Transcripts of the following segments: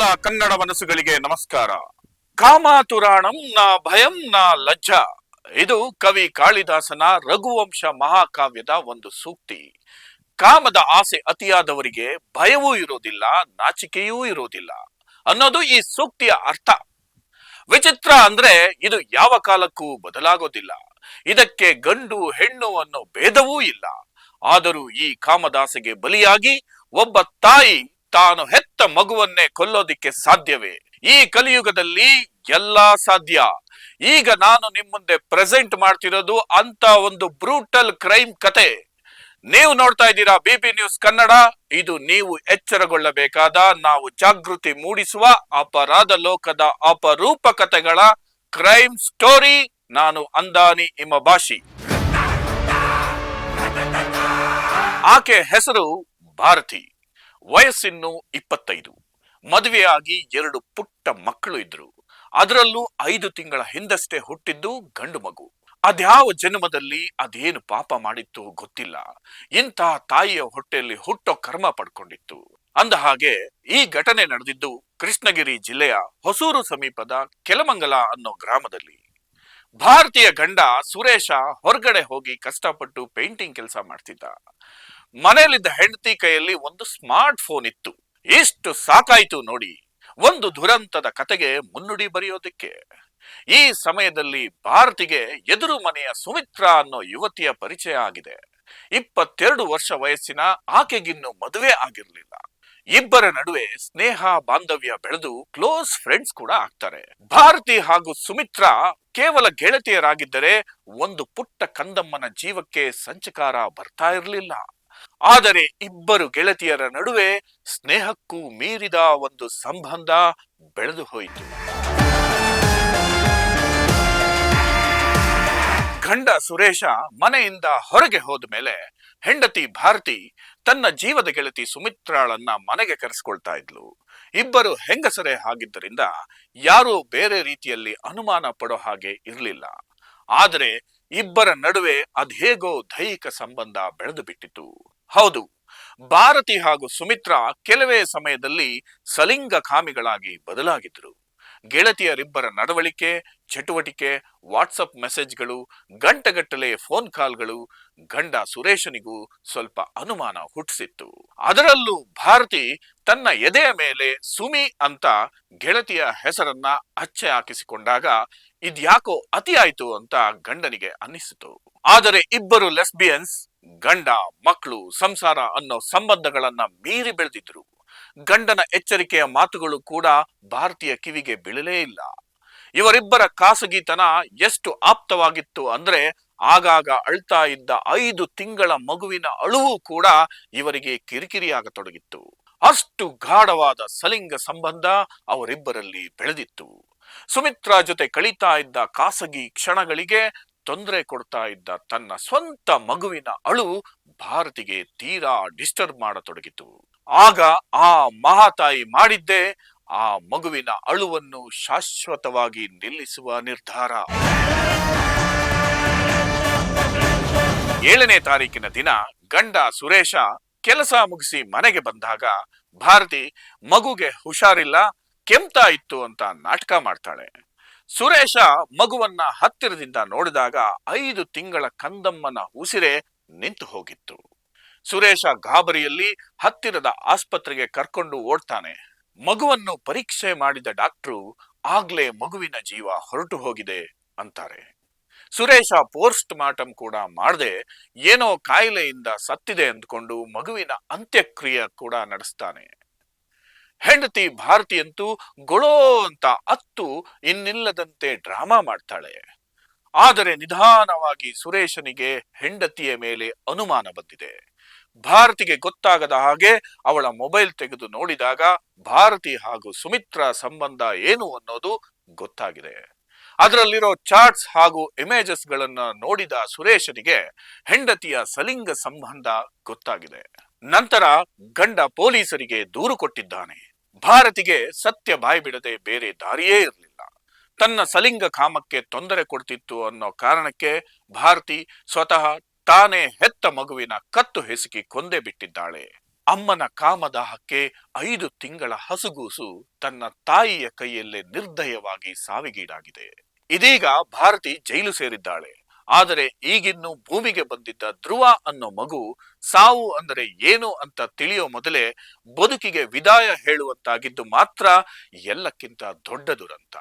ಕನ್ನಡ ಮನಸ್ಸುಗಳಿಗೆ ನಮಸ್ಕಾರ. ಕಾಮಾತುರಾಣಂ ನ ಭಯಂ ನ ಲಜ್ಜ. ಇದು ಕವಿ ಕಾಳಿದಾಸನ ರಘುವಂಶ ಮಹಾಕಾವ್ಯದ ಒಂದು ಸೂಕ್ತಿ. ಕಾಮದ ಆಸೆ ಅತಿಯಾದವರಿಗೆ ಭಯವೂ ಇರೋದಿಲ್ಲ ನಾಚಿಕೆಯೂ ಇರೋದಿಲ್ಲ ಅನ್ನೋದು ಈ ಸೂಕ್ತಿಯ ಅರ್ಥ. ವಿಚಿತ್ರ ಅಂದ್ರೆ ಇದು ಯಾವ ಕಾಲಕ್ಕೂ ಬದಲಾಗೋದಿಲ್ಲ. ಇದಕ್ಕೆ ಗಂಡು, ಹೆಣ್ಣು ಅನ್ನೋ ಭೇದವೂ ಇಲ್ಲ. ಆದರೂ ಈ ಕಾಮದಾಸೆಗೆ ಬಲಿಯಾಗಿ ಒಬ್ಬ ತಾಯಿ ತಾನು ಹೆತ್ತ ಮಗುವನ್ನೇ ಕೊಲ್ಲೋದಿಕ್ಕೆ ಸಾಧ್ಯವೇ? ಈ ಕಲಿಯುಗದಲ್ಲಿ ಎಲ್ಲ ಸಾಧ್ಯ. ಈಗ ನಾನು ನಿಮ್ ಮುಂದೆ ಪ್ರೆಸೆಂಟ್ ಮಾಡ್ತಿರೋದು ಅಂತ ಒಂದು ಬ್ರೂಟಲ್ ಕ್ರೈಮ್ ಕತೆ. ನೀವು ನೋಡ್ತಾ ಇದ್ದೀರಾ ಬಿ ಪಿ ನ್ಯೂಸ್ ಕನ್ನಡ? ಇದು ನೀವು ಎಚ್ಚರಗೊಳ್ಳಬೇಕಾದ, ನಾವು ಜಾಗೃತಿ ಮೂಡಿಸುವ ಅಪರಾಧ ಲೋಕದ ಅಪರೂಪ ಕತೆಗಳ ಕ್ರೈಮ್ ಸ್ಟೋರಿ. ನಾನು ಅಂದಾನಿ ಇಮಬಾಷಿ ಆಕೆ ಹೆಸರು ಭಾರತಿ. ವಯಸ್ಸಿನ್ನು ಇಪ್ಪತ್ತೈದು. ಮದುವೆಯಾಗಿ ಎರಡು ಪುಟ್ಟ ಮಕ್ಕಳು ಇದ್ರು. ಅದರಲ್ಲೂ ಐದು ತಿಂಗಳ ಹಿಂದಷ್ಟೇ ಹುಟ್ಟಿದ್ದು ಗಂಡು ಮಗು. ಅದ್ಯಾವ ಜನ್ಮದಲ್ಲಿ ಅದೇನು ಪಾಪ ಮಾಡಿತ್ತು ಗೊತ್ತಿಲ್ಲ. ಇಂತಹ ತಾಯಿಯ ಹೊಟ್ಟೆಯಲ್ಲಿ ಹುಟ್ಟೋ ಕರ್ಮ ಪಡ್ಕೊಂಡಿತ್ತು. ಅಂದ ಹಾಗೆ ಈ ಘಟನೆ ನಡೆದಿದ್ದು ಕೃಷ್ಣಗಿರಿ ಜಿಲ್ಲೆಯ ಹೊಸೂರು ಸಮೀಪದ ಕೆಲಮಂಗಲ ಅನ್ನೋ ಗ್ರಾಮದಲ್ಲಿ. ಭಾರತೀಯ ಗಂಡ ಸುರೇಶ ಹೊರಗಡೆ ಹೋಗಿ ಕಷ್ಟಪಟ್ಟು ಪೇಂಟಿಂಗ್ ಕೆಲಸ ಮಾಡ್ತಿದ್ದ. ಮನೆಯಲ್ಲಿದ್ದ ಹೆಂಡತಿ ಕೈಯಲ್ಲಿ ಒಂದು ಸ್ಮಾರ್ಟ್ ಫೋನ್ ಇತ್ತು. ಇಷ್ಟು ಸಾಕಾಯ್ತು ನೋಡಿ. ಒಂದು ದುರಂತದ ಕತೆಗೆ ಮುನ್ನುಡಿ ಬರೆಯೋದಕ್ಕೆ. ಈ ಸಮಯದಲ್ಲಿ ಭಾರತಿಗೆ ಎದುರು ಮನೆಯ ಸುಮಿತ್ರ ಅನ್ನೋ ಯುವತಿಯ ಪರಿಚಯ ಆಗಿದೆ. ಇಪ್ಪತ್ತೆರಡು ವರ್ಷ ವಯಸ್ಸಿನ ಆಕೆಗಿನ್ನೂ ಮದುವೆ ಆಗಿರಲಿಲ್ಲ. ಇಬ್ಬರ ನಡುವೆ ಸ್ನೇಹ, ಬಾಂಧವ್ಯ ಬೆಳೆದು ಕ್ಲೋಸ್ ಫ್ರೆಂಡ್ಸ್ ಕೂಡ ಆಗ್ತಾರೆ. ಭಾರತಿ ಹಾಗೂ ಸುಮಿತ್ರಾ ಕೇವಲ ಗೆಳತಿಯರಾಗಿದ್ದರೆ ಒಂದು ಪುಟ್ಟ ಕಂದಮ್ಮನ ಜೀವಕ್ಕೆ ಸಂಚಕಾರ ಬರ್ತಾ ಇರಲಿಲ್ಲ. ಆದರೆ ಇಬ್ಬರು ಗೆಳತಿಯರ ನಡುವೆ ಸ್ನೇಹಕ್ಕೂ ಮೀರಿದ ಒಂದು ಸಂಬಂಧ ಬೆಳೆದು ಹೋಯಿತು. ಗಂಡ ಸುರೇಶ ಮನೆಯಿಂದ ಹೊರಗೆ ಹೋದ ಮೇಲೆ ಹೆಂಡತಿ ಭಾರತಿ ತನ್ನ ಜೀವದ ಗೆಳತಿ ಸುಮಿತ್ರಾಳನ್ನ ಮನೆಗೆ ಕರೆಸ್ಕೊಳ್ತಾ ಇದ್ಲು. ಇಬ್ಬರು ಹೆಂಗಸರೇ ಆಗಿದ್ದರಿಂದ ಯಾರೂ ಬೇರೆ ರೀತಿಯಲ್ಲಿ ಅನುಮಾನ ಪಡೋ ಹಾಗೆ ಇರಲಿಲ್ಲ. ಆದರೆ ಇಬ್ಬರ ನಡುವೆ ಅದ್ಹೇಗೋ ದೈಹಿಕ ಸಂಬಂಧ ಬೆಳೆದು ಬಿಟ್ಟಿತು ಹೌದು, ಭಾರತಿ ಹಾಗೂ ಸುಮಿತ್ರ ಕೆಲವೇ ಸಮಯದಲ್ಲಿ ಸಲಿಂಗ ಕಾಮಿಗಳಾಗಿ ಬದಲಾಗಿದ್ರು ಗೆಳತಿಯರಿಬ್ಬರ ನಡವಳಿಕೆ, ಚಟುವಟಿಕೆ, ವಾಟ್ಸಪ್ ಮೆಸೇಜ್ಗಳು, ಗಂಟೆಗಟ್ಟಲೆ ಫೋನ್ ಕಾಲ್ಗಳು, ಗಂಡ ಸುರೇಶನಿಗೂ ಸ್ವಲ್ಪ ಅನುಮಾನ ಹುಟ್ಟಿಸಿತ್ತು. ಅದರಲ್ಲೂ ಭಾರತಿ ತನ್ನ ಎದೆಯ ಮೇಲೆ ಸುಮಿ ಅಂತ ಗೆಳತಿಯ ಹೆಸರನ್ನ ಅಚ್ಚೆ ಹಾಕಿಸಿಕೊಂಡಾಗ ಇದ್ಯಾಕೋ ಅತಿಯಾಯ್ತು ಅಂತ ಗಂಡನಿಗೆ ಅನ್ನಿಸಿತು. ಆದರೆ ಇಬ್ಬರು ಲೆಸ್ಬಿಯನ್ಸ್ ಗಂಡ, ಮಕ್ಕಳು, ಸಂಸಾರ ಅನ್ನೋ ಸಂಬಂಧಗಳನ್ನ ಮೀರಿ ಬೆಳೆದಿದ್ರು. ಗಂಡನ ಎಚ್ಚರಿಕೆಯ ಮಾತುಗಳು ಕೂಡ ಭಾರತೀಯ ಕಿವಿಗೆ ಬೀಳಲೇ ಇಲ್ಲ. ಇವರಿಬ್ಬರ ಖಾಸಗಿತನ ಎಷ್ಟು ಆಪ್ತವಾಗಿತ್ತು ಅಂದ್ರೆ ಆಗಾಗ ಅಳ್ತಾ ಇದ್ದ ಐದು ತಿಂಗಳ ಮಗುವಿನ ಅಳುವು ಕೂಡ ಇವರಿಗೆ ಕಿರಿಕಿರಿಯಾಗತೊಡಗಿತ್ತು. ಅಷ್ಟು ಗಾಢವಾದ ಸಲಿಂಗ ಸಂಬಂಧ ಅವರಿಬ್ಬರಲ್ಲಿ ಬೆಳೆದಿತ್ತು. ಸುಮಿತ್ರಾ ಜೊತೆ ಕಳೀತಾ ಇದ್ದ ಖಾಸಗಿ ಕ್ಷಣಗಳಿಗೆ ತೊಂದರೆ ಕೊಡ್ತಾ ಇದ್ದ ತನ್ನ ಸ್ವಂತ ಮಗುವಿನ ಅಳು ಭಾರತಿಗೆ ತೀರಾ ಡಿಸ್ಟರ್ಬ್ ಮಾಡತೊಡಗಿತು. ಆಗ ಆ ಮಹಾತಾಯಿ ಮಾಡಿದ್ದೇ ಆ ಮಗುವಿನ ಅಳುವನ್ನು ಶಾಶ್ವತವಾಗಿ ನಿಲ್ಲಿಸುವ ನಿರ್ಧಾರ. ಏಳನೇ ತಾರೀಕಿನ ದಿನ ಗಂಡ ಸುರೇಶ ಕೆಲಸ ಮುಗಿಸಿ ಮನೆಗೆ ಬಂದಾಗ ಭಾರತಿ ಮಗುಗೆ ಹುಷಾರಿಲ್ಲ, ಕೆಮ್ತಾ ಇತ್ತು ಅಂತ ನಾಟಕ ಮಾಡ್ತಾಳೆ. ಸುರೇಶ ಮಗುವನ್ನ ಹತ್ತಿರದಿಂದ ನೋಡಿದಾಗ ಐದು ತಿಂಗಳ ಕಂದಮ್ಮನ ಉಸಿರೇ ನಿಂತು ಹೋಗಿತ್ತು. ಸುರೇಶ ಗಾಬರಿಯಲ್ಲಿ ಹತ್ತಿರದ ಆಸ್ಪತ್ರೆಗೆ ಕರ್ಕೊಂಡು ಓಡ್ತಾನೆ. ಮಗುವನ್ನು ಪರೀಕ್ಷೆ ಮಾಡಿದ ಡಾಕ್ಟ್ರು, ಆಗ್ಲೇ ಮಗುವಿನ ಜೀವ ಹೊರಟು ಹೋಗಿದೆ ಅಂತಾರೆ. ಸುರೇಶ ಪೋಸ್ಟ್ ಮಾರ್ಟಮ್ ಕೂಡ ಮಾಡದೆ ಏನೋ ಕಾಯಿಲೆಯಿಂದ ಸತ್ತಿದೆ ಅಂದ್ಕೊಂಡು ಮಗುವಿನ ಅಂತ್ಯಕ್ರಿಯೆ ಕೂಡ ನಡೆಸ್ತಾನೆ. ಹೆಂಡತಿ ಭಾರತಿಯಂತೂ ಗೊಳೋ ಅಂತ ಅತ್ತು ಇನ್ನಿಲ್ಲದಂತೆ ಡ್ರಾಮಾ ಮಾಡ್ತಾಳೆ. ಆದರೆ ನಿಧಾನವಾಗಿ ಸುರೇಶನಿಗೆ ಹೆಂಡತಿಯ ಮೇಲೆ ಅನುಮಾನ ಬಂದಿದೆ. ಭಾರತಿಗೆ ಗೊತ್ತಾಗದ ಹಾಗೆ ಅವಳ ಮೊಬೈಲ್ ತೆಗೆದು ನೋಡಿದಾಗ ಭಾರತಿ ಹಾಗೂ ಸುಮಿತ್ರಾ ಸಂಬಂಧ ಏನು ಅನ್ನೋದು ಗೊತ್ತಾಗಿದೆ. ಅದರಲ್ಲಿರೋ ಚಾರ್ಟ್ಸ್ ಹಾಗೂ ಇಮೇಜಸ್ ಗಳನ್ನ ನೋಡಿದ ಸುರೇಶನಿಗೆ ಹೆಂಡತಿಯ ಸಲಿಂಗ ಸಂಬಂಧ ಗೊತ್ತಾಗಿದೆ. ನಂತರ ಗಂಡ ಪೊಲೀಸರಿಗೆ ದೂರು ಕೊಟ್ಟಿದ್ದಾನೆ. ಭಾರತಿಗೆ ಸತ್ಯ ಬಾಯಿ ಬಿಡದೆ ಬೇರೆ ದಾರಿಯೇ ಇರಲಿಲ್ಲ. ತನ್ನ ಸಲಿಂಗ ಕಾಮಕ್ಕೆ ತೊಂದರೆ ಕೊಡ್ತಿತ್ತು ಅನ್ನೋ ಕಾರಣಕ್ಕೆ ಭಾರತಿ ಸ್ವತಃ ತಾನೇ ಹೆತ್ತ ಮಗುವಿನ ಕತ್ತು ಹೆಸಕಿ ಕೊಂದೆ ಬಿಟ್ಟಿದ್ದಾಳೆ. ಅಮ್ಮನ ಕಾಮದಾಹಕ್ಕೆ ಐದು ತಿಂಗಳ ಹಸುಗೂಸು ತನ್ನ ತಾಯಿಯ ಕೈಯಲ್ಲೇ ನಿರ್ದಯವಾಗಿ ಸಾವಿಗೀಡಾಗಿದೆ. ಇದೀಗ ಭಾರತಿ ಜೈಲು ಸೇರಿದ್ದಾಳೆ. ಆದರೆ ಈಗಿನ್ನು ಭೂಮಿಗೆ ಬಂದಿದ್ದ ಧ್ರುವ ಅನ್ನೋ ಮಗು ಸಾವು ಅಂದರೆ ಏನು ಅಂತ ತಿಳಿಯೋ ಮೊದಲೇ ಬದುಕಿಗೆ ವಿದಾಯ ಹೇಳುವಂತಾಗಿದ್ದು ಮಾತ್ರ ಎಲ್ಲಕ್ಕಿಂತ ದೊಡ್ಡ ದುರಂತ.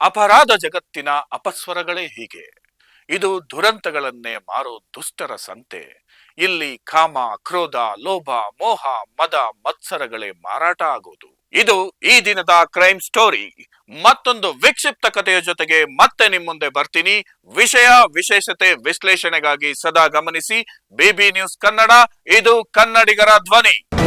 ಅಪರಾಧ ಜಗತ್ತಿನ ಅಪಸ್ವರಗಳೇ ಹೀಗೆ. ಇದು ದುರಂತಗಳನ್ನೇ ಮಾರೋ ದುಷ್ಟರ ಸಂತೆ. ಇಲ್ಲಿ ಕಾಮ, ಕ್ರೋಧ, ಲೋಭ, ಮೋಹ, ಮದ, ಮತ್ಸರಗಳೇ ಮಾರಾಟ ಆಗೋದು. ಇದು ಈ ದಿನದ ಕ್ರೈಮ್ ಸ್ಟೋರಿ ಮತ್ತೊಂದು ವಿಕ್ಷಿಪ್ತ ಕಥೆಯ ಜೊತೆಗೆ ಮತ್ತೆ ನಿಮ್ಮ ಮುಂದೆ ಬರ್ತೀನಿ. ವಿಷಯ, ವಿಶೇಷತೆ, ವಿಶ್ಲೇಷಣೆಗಾಗಿ ಸದಾ ಗಮನಿಸಿ. ಬಿಬಿ ನ್ಯೂಸ್ ಕನ್ನಡ, ಇದು ಕನ್ನಡಿಗರ ಧ್ವನಿ.